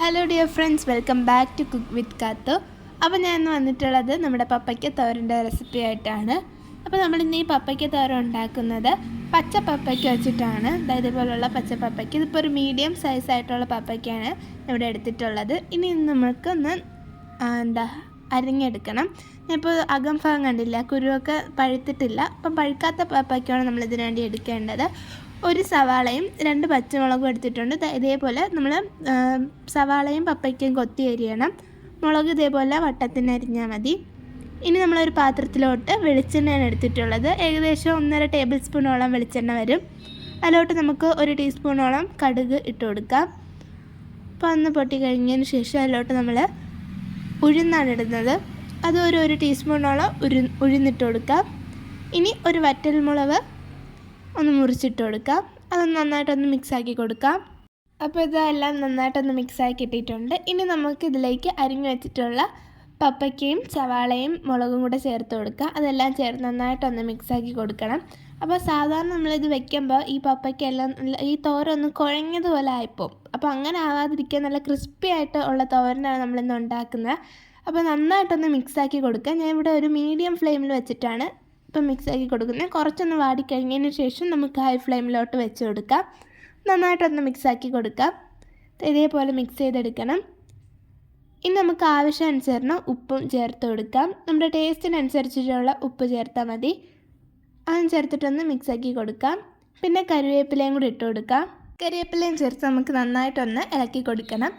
Hello dear friends welcome back to cook with Kathu അപ്പോൾ ഞാൻ ഇന്ന് വന്നിട്ടുള്ളത് നമ്മുടെ പപ്പയ്ക്ക തോരന്റെ റെസിപ്പി ആയിട്ടാണ്. അപ്പോൾ നമ്മൾ ഇന്ന് ഈ പപ്പയ്ക്ക തോരൻ ഉണ്ടാക്കുന്നത് പച്ച പപ്പയ്ക്ക വെച്ചിട്ടാണ്. അതായത് ഇതുപോലുള്ള പച്ച പപ്പയ്ക്ക. ഇതിപ്പോൾ ഒരു മീഡിയം സൈസ് ആയിട്ടുള്ള പപ്പയ്ക്കാണ് ഇവിടെ എടുത്തിട്ടുള്ളത്. ഇനി നമുക്കൊന്ന് എന്താ അരിഞ്ഞെടുക്കണം. ഞാനിപ്പോൾ അകം ഭാഗം കണ്ടില്ല കുരുവൊക്കെ പഴുത്തിട്ടില്ല. അപ്പം പഴുക്കാത്ത പപ്പയ്ക്കാണ് നമ്മൾ ഇതിനു വേണ്ടി എടുക്കേണ്ടത്. ഒരു സവാളയും രണ്ട് പച്ചമുളകും എടുത്തിട്ടുണ്ട്. ഇതേപോലെ നമ്മൾ സവാളയും പപ്പയ്ക്കും കൊത്തി അരിയണം. മുളക് ഇതേപോലെ വട്ടത്തിന് അരിഞ്ഞാൽ മതി. ഇനി നമ്മളൊരു പാത്രത്തിലോട്ട് വെളിച്ചെണ്ണയാണ് എടുത്തിട്ടുള്ളത്. ഏകദേശം ഒന്നര ടേബിൾ സ്പൂണോളം വെളിച്ചെണ്ണ വരും. അതിലോട്ട് നമുക്ക് ഒരു ടീസ്പൂണോളം കടുക് ഇട്ട് കൊടുക്കാം. അപ്പോൾ അന്ന് പൊട്ടി കഴിഞ്ഞതിന് ശേഷം അതിലോട്ട് നമ്മൾ ഉഴുന്നാണ് ഇടുന്നത്. അത് ഒരു ഒരു ടീസ്പൂണോളം ഉരു ഉഴുന്നിട്ട് കൊടുക്കാം. ഇനി ഒരു വറ്റൽമുളക് ഒന്ന് മുറിച്ചിട്ട് കൊടുക്കാം. അതൊന്ന് നന്നായിട്ടൊന്ന് മിക്സാക്കി കൊടുക്കാം. അപ്പോൾ ഇതെല്ലാം നന്നായിട്ടൊന്ന് മിക്സ് ആക്കി ഇട്ടിട്ടുണ്ട് ഇനി നമുക്ക് ഇതിലേക്ക് അരിഞ്ഞു വെച്ചിട്ടുള്ള പപ്പയ്ക്കയും സവാളയും മുളകും കൂടെ ചേർത്ത് കൊടുക്കുക അതെല്ലാം ചേർത്ത് നന്നായിട്ടൊന്ന് മിക്സാക്കി കൊടുക്കണം. അപ്പോൾ സാധാരണ നമ്മളിത് വെക്കുമ്പോൾ ഈ പപ്പയ്ക്ക എല്ലാം ഈ തോരൊന്ന് കുഴഞ്ഞതുപോലെ ആയിപ്പോവും. അപ്പോൾ അങ്ങനെ ആവാതിരിക്കാൻ നല്ല ക്രിസ്പി ആയിട്ട് ഉള്ള തോരനാണ് നമ്മളിന്ന് ഉണ്ടാക്കുന്നത്. അപ്പോൾ നന്നായിട്ടൊന്ന് മിക്സാക്കി കൊടുക്കുക ഞാൻ ഇവിടെ ഒരു മീഡിയം ഫ്ലെയിമിൽ വെച്ചിട്ടാണ് ഇപ്പം മിക്സാക്കി കൊടുക്കുന്നത് കുറച്ചൊന്ന് വാടിക്കഴിഞ്ഞതിന് ശേഷം നമുക്ക് ഹൈ ഫ്ലെയിമിലോട്ട് വെച്ച് കൊടുക്കാം. നന്നായിട്ടൊന്ന് മിക്സാക്കി കൊടുക്കാം. ഇതേപോലെ മിക്സ് ചെയ്തെടുക്കണം. ഇനി നമുക്ക് ആവശ്യാനുസരണം ഉപ്പും ചേർത്ത് കൊടുക്കാം. നമ്മുടെ ടേസ്റ്റിനനുസരിച്ചിട്ടുള്ള ഉപ്പ് ചേർത്താൽ മതി. അതും ചേർത്തിട്ടൊന്ന് മിക്സാക്കി കൊടുക്കാം. പിന്നെ കറിവേപ്പിലയും കൂടി ഇട്ട് കൊടുക്കാം. കറിവേപ്പിലയും ചേർത്ത് നമുക്ക് നന്നായിട്ടൊന്ന് ഇളക്കി കൊടുക്കണം.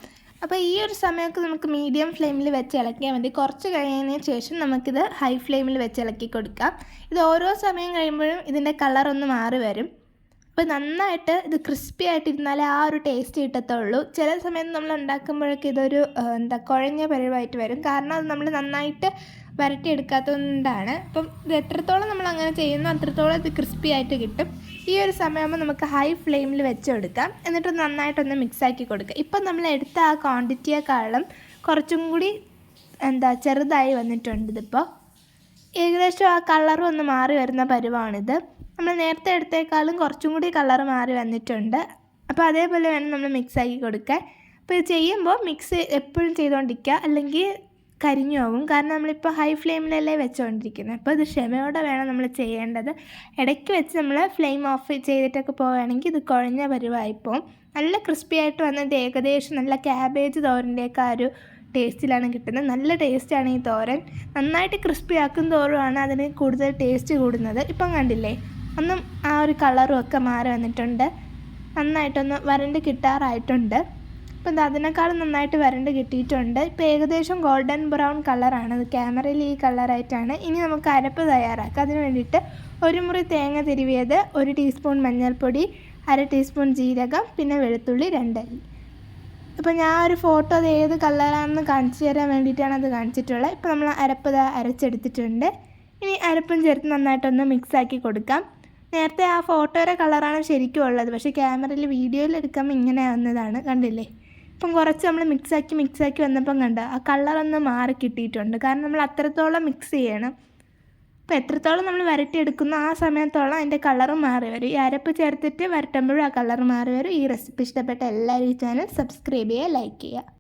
അപ്പോൾ ഈ ഒരു സമയമൊക്കെ നമുക്ക് മീഡിയം ഫ്ലെയിമിൽ വെച്ച് ഇളക്കിയാൽ മതി. കുറച്ച് കഴിയുന്നതിന് ശേഷം നമുക്കിത് ഹൈ ഫ്ലെയിമിൽ വെച്ച് ഇളക്കി കൊടുക്കാം. ഇത് ഓരോ സമയം കഴിയുമ്പോഴും ഇതിന്റെ കളറൊന്ന് മാറി വരും. അപ്പോൾ നന്നായിട്ട് ഇത് ക്രിസ്പി ആയിട്ടിരുന്നാലേ ആ ഒരു ടേസ്റ്റ് കിട്ടത്തുള്ളൂ. ചില സമയത്ത് നമ്മൾ ഉണ്ടാക്കുമ്പോഴൊക്കെ ഇതൊരു എന്താ കുഴഞ്ഞ പരിവായിട്ട് വരും. കാരണം അത് നമ്മൾ നന്നായിട്ട് വരട്ടിയെടുക്കാത്തതുകൊണ്ടാണ്. അപ്പം ഇത് എത്രത്തോളം നമ്മൾ അങ്ങനെ ചെയ്യുന്നു അത്രത്തോളം ഇത് ക്രിസ്പി ആയിട്ട് കിട്ടും. ഈ ഒരു സമയമാകുമ്പോൾ നമുക്ക് ഹൈ ഫ്ലെയിമിൽ വെച്ച് കൊടുക്കാം എന്നിട്ട് നന്നായിട്ടൊന്ന് മിക്സ് ആക്കി കൊടുക്കുക. ഇപ്പം നമ്മൾ എടുത്ത ആ ക്വാണ്ടിറ്റിയെക്കാളും കുറച്ചും കൂടി എന്താ ചെറുതായി വന്നിട്ടുണ്ട് ഇതിപ്പോൾ ഏകദേശം ആ കളറും ഒന്ന് മാറി വരുന്ന പരുവാണിത്. നമ്മൾ നേരത്തെ എടുത്തേക്കാളും കുറച്ചും കൂടി കളർ മാറി വന്നിട്ടുണ്ട്. അപ്പോൾ അതേപോലെ വേണം നമ്മൾ മിക്സ് ആക്കി കൊടുക്കാൻ. അപ്പോൾ ഇത് ചെയ്യുമ്പോൾ മിക്സ് എപ്പോഴും ചെയ്തുകൊണ്ടിരിക്കുക. അല്ലെങ്കിൽ കരിഞ്ഞു പോകും കാരണം നമ്മളിപ്പോൾ ഹൈ ഫ്ലെയിമിലല്ലേ വെച്ചുകൊണ്ടിരിക്കുന്നത്. അപ്പോൾ ഇത് ക്ഷമയോടെ വേണം നമ്മൾ ചെയ്യേണ്ടത്. ഇടയ്ക്ക് വെച്ച് നമ്മൾ ഫ്ലെയിം ഓഫ് ചെയ്തിട്ടൊക്കെ പോവുകയാണെങ്കിൽ ഇത് കുഴഞ്ഞ പരുവായിപ്പോവും നല്ല ക്രിസ്പി ആയിട്ട് വന്നത് ഏകദേശം നല്ല ക്യാബേജ് തോരന്റെയൊക്കെ ആ ഒരു ടേസ്റ്റിലാണ് കിട്ടുന്നത്. നല്ല ടേസ്റ്റാണ് ഈ തോരൻ. നന്നായിട്ട് ക്രിസ്പി ആക്കും തോറുമാണ് അതിന് കൂടുതൽ ടേസ്റ്റ് കൂടുന്നത്. ഇപ്പം കണ്ടില്ലേ? ഒന്നും ആ ഒരു കളറും ഒക്കെ മാറി വന്നിട്ടുണ്ട്. നന്നായിട്ടൊന്ന് വരണ്ട് കിട്ടാറായിട്ടുണ്ട്. ഇപ്പം ഇത് അതിനേക്കാളും നന്നായിട്ട് വരണ്ട് കിട്ടിയിട്ടുണ്ട്. ഇപ്പം ഏകദേശം ഗോൾഡൻ ബ്രൗൺ കളറാണ് അത് ക്യാമറയിൽ ഈ കളറായിട്ടാണ് ഇനി നമുക്ക് അരപ്പ് തയ്യാറാക്കാം. അതിന് വേണ്ടിയിട്ട് ഒരു മുറി തേങ്ങ തിരുവിയത് ഒരു ടീസ്പൂൺ മഞ്ഞൾപ്പൊടി അര ടീസ്പൂൺ ജീരകം പിന്നെ വെളുത്തുള്ളി രണ്ടല്ലി അപ്പോൾ ഞാൻ ഒരു ഫോട്ടോ അത് ഏത് കളറാണെന്ന് കാണിച്ചു തരാൻ വേണ്ടിയിട്ടാണ് അത് കാണിച്ചിട്ടുള്ളത്. ഇപ്പോൾ നമ്മൾ അരപ്പ് അരച്ചെടുത്തിട്ടുണ്ട്. ഇനി അരപ്പും ചേർത്ത് നന്നായിട്ടൊന്ന് മിക്സാക്കി കൊടുക്കാം. നേരത്തെ ആ ഫോട്ടോയുടെ കളറാണ് ശരിക്കും ഉള്ളത്. പക്ഷേ ക്യാമറയിൽ വീഡിയോയിൽ എടുക്കുമ്പോൾ ഇങ്ങനെ വന്നതാണ്. കണ്ടില്ലേ? ഇപ്പം കുറച്ച് നമ്മൾ മിക്സാക്കി മിക്സാക്കി വന്നപ്പം കണ്ട ആ കളറൊന്ന് മാറി കിട്ടിയിട്ടുണ്ട്. കാരണം നമ്മൾ അത്രത്തോളം മിക്സ് ചെയ്യണം. അപ്പോൾ എത്രത്തോളം നമ്മൾ വരട്ടിയെടുക്കുന്നു ആ സമയത്തോളം അതിന്റെ കളറ് മാറി വരും. ഈ അരപ്പ് ചേർത്തിട്ട് വരട്ടുമ്പോഴും ആ കളർ മാറി വരും. ഈ റെസിപ്പി ഇഷ്ടപ്പെട്ട എല്ലാവരും ഈ ചാനൽ സബ്സ്ക്രൈബ് ചെയ്യുക ലൈക്ക് ചെയ്യുക.